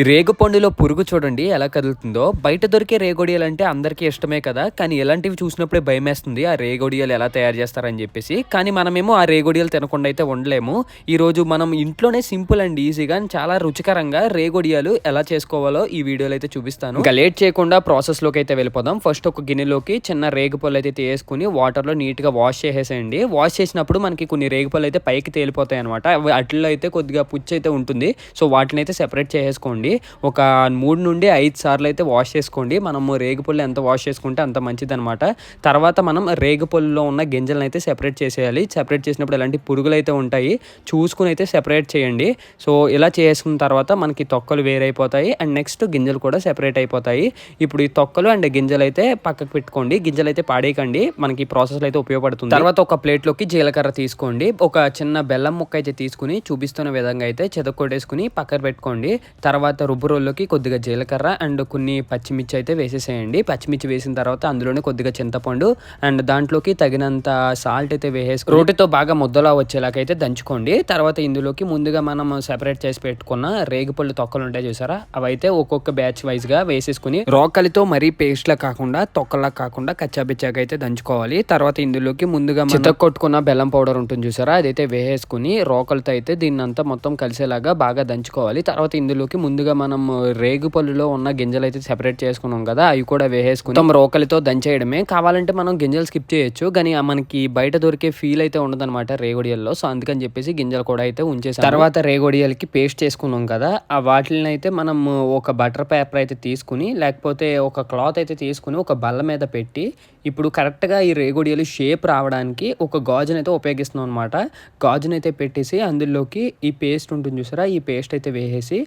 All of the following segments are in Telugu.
ఈ రేగు పండులో పురుగు చూడండి ఎలా కదులుతుందో. బయట దొరికే రేగొడియలు అంటే అందరికీ ఇష్టమే కదా కానీ ఇలాంటివి చూసినప్పుడే భయమేస్తుంది ఆ రేగొడియాలు ఎలా తయారు చేస్తారని చెప్పేసి. కానీ మనమేమో ఆ రేగొడియాలు తినకుండా అయితే ఉండలేము. ఈ రోజు మనం ఇంట్లోనే సింపుల్ అండ్ ఈజీగా చాలా రుచికరంగా రేగొడియాలు ఎలా చేసుకోవాలో ఈ వీడియోలో అయితే చూపిస్తాను. ఇంకా లేట్ చేయకుండా ప్రాసెస్లోకి అయితే వెళ్ళిపోదాం. ఫస్ట్ ఒక గిన్నెలోకి చిన్న రేగుపళ్ళు అయితే తీసుకుని వాటర్లో నీట్గా వాష్ చేసేసేయండి. వాష్ చేసినప్పుడు మనకి కొన్ని రేగుపళ్ళు అయితే పైకి తేలిపోతాయి అనమాట అట్లలో అయితే కొద్దిగా పుచ్చు అయితే ఉంటుంది. సో వాటిని అయితే సెపరేట్ చేసేసుకోండి. ఒక మూడు నుండి ఐదు సార్లు అయితే వాష్ చేసుకోండి. మనము రేగుపళ్ళు ఎంత వాష్ చేసుకుంటే అంత మంచిది అనమాట తర్వాత మనం రేగుపళ్ళులో ఉన్న గింజలను అయితే సెపరేట్ చేసేయాలి. సెపరేట్ చేసినప్పుడు ఎలాంటి పురుగులు అయితే ఉంటాయి చూసుకుని అయితే సెపరేట్ చేయండి. సో ఇలా చేసుకున్న తర్వాత మనకి తొక్కలు వేరైపోతాయి. అండ్ నెక్స్ట్ గింజలు కూడా సెపరేట్ అయిపోతాయి. ఇప్పుడు ఈ తొక్కలు అండ్ గింజలు అయితే పక్కకు పెట్టుకోండి. గింజలు అయితే పాడేయకండి. మనకి ప్రాసెస్లో ప్రాసెస్ అయితే ఉపయోగపడుతుంది. తర్వాత ఒక ప్లేట్లోకి జీలకర్ర తీసుకోండి. ఒక చిన్న బెల్లం ముక్క అయితే తీసుకుని చూపిస్తున్న విధంగా అయితే చెదకొట్టేసుకుని పక్కన పెట్టుకోండి. తర్వాత రుబ్బు రోల్లోకి కొద్దిగా జీలకర్ర అండ్ కొన్ని పచ్చిమిర్చి అయితే వేసేసేయండి. పచ్చిమిర్చి వేసిన తర్వాత అందులోనే కొద్దిగా చింతపండు అండ్ దాంట్లోకి తగినంత సాల్ట్ అయితే వేసేసి రోటితో బాగా ముద్దలా వచ్చేలాగా అయితే దంచుకోండి. తర్వాత ఇందులోకి ముందుగా మనం సెపరేట్ చేసి పెట్టుకున్న రేగిపళ్ళు తొక్కలు ఉంటాయి చూసారా? అవి అయితే ఒక్కొక్క బ్యాచ్ వైజ్గా వేసేసుకుని రోకలితో మరీ పేస్ట్ లా కాకుండా తొక్కలా కాకుండా కచ్చాబిచ్చాగా అయితే దంచుకోవాలి. తర్వాత ఇందులోకి ముందుగా చిత్త కొట్టుకున్న బెల్లం పౌడర్ ఉంటుంది చూసారా? అదైతే వేసేసుకుని రోకలతో అయితే దీన్ని అంతా మొత్తం కలిసేలాగా బాగా దంచుకోవాలి. తర్వాత ఇందులోకి ముందు ముందుగా మనం రేగు పళ్ళులో ఉన్న గింజలు అయితే సెపరేట్ చేసుకున్నాం కదా అవి కూడా వేసేసుకుని మొత్తం రోకలితో దంచేయడమే. కావాలంటే మనం గింజలు స్కిప్ చేయొచ్చు కానీ మనకి బయట దొరికే ఫీల్ అయితే ఉండదన్నమాట రేగొడియల్లో. సో అందుకని చెప్పేసి గింజలు కూడా అయితే ఉంచేసాం తర్వాత రేగొడియలకి పేస్ట్ చేసుకున్నాం కదా ఆ వాటిని అయితే మనం ఒక బటర్ పేపర్ అయితే తీసుకుని లేకపోతే ఒక క్లాత్ అయితే తీసుకుని ఒక బల్ల మీద పెట్టి ఇప్పుడు కరెక్ట్గా ఈ రేగొడియలు షేప్ రావడానికి ఒక గాజును అయితే ఉపయోగిస్తున్నాం అనమాట గాజునైతే పెట్టేసి అందులోకి ఈ పేస్ట్ ఉంటుంది చూసారా ఈ పేస్ట్ అయితే వేసేసి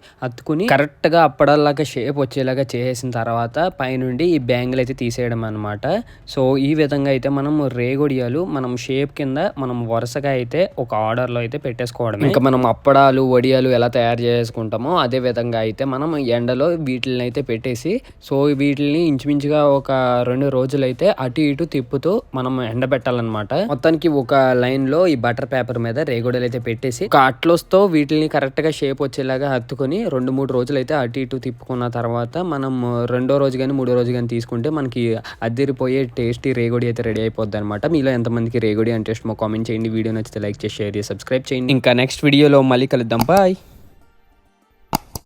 అతుకుని కరెక్ట్గా అప్పడల్లాగా షేప్ వచ్చేలాగా చేసేసిన తర్వాత పైనుండి ఈ బ్యాంగిల్ అయితే తీసేయడం అనమాట సో ఈ విధంగా అయితే మనం రేగొడియాలు మనం షేప్ కింద మనం వరుసగా అయితే ఒక ఆర్డర్లో అయితే పెట్టేసుకోవడం ఇంకా మనం అప్పడాలు వడియాలు ఎలా తయారు చేసుకుంటామో అదే విధంగా అయితే మనం ఎండలో వీటిని అయితే పెట్టేసి సో వీటిని ఇంచుమించుగా ఒక రెండు రోజులు అయితే అటు ఇటు తిప్పుతూ మనం ఎండబెట్టాలన్నమాట మొత్తానికి ఒక లైన్లో ఈ బటర్ పేపర్ మీద రేగొడలు అయితే పెట్టేసి ఒక అట్లోస్తో వీటిని కరెక్ట్గా షేప్ వచ్చేలాగా హత్తుకొని రెండు మూడు రోజులు అయితే అటు ఇటు తిప్పుకున్న తర్వాత మనం రెండో రోజు కానీ మూడో రోజు కానీ తీసుకుంటే మనకి అద్దెరిపోయే టేస్టీ రేగొడి అయితే రెడీ అయిపోద్ది అనమాట మీలో ఎంతమందికి రేగొడి అంటే ఇష్టమో కామెంట్ చేయండి. వీడియో నచ్చితే లైక్ చేసి షేర్ చేసి సబ్స్క్రైబ్ చేయండి. ఇంకా నెక్స్ట్ వీడియోలో మళ్ళీ కలుద్దాం. బాయ్.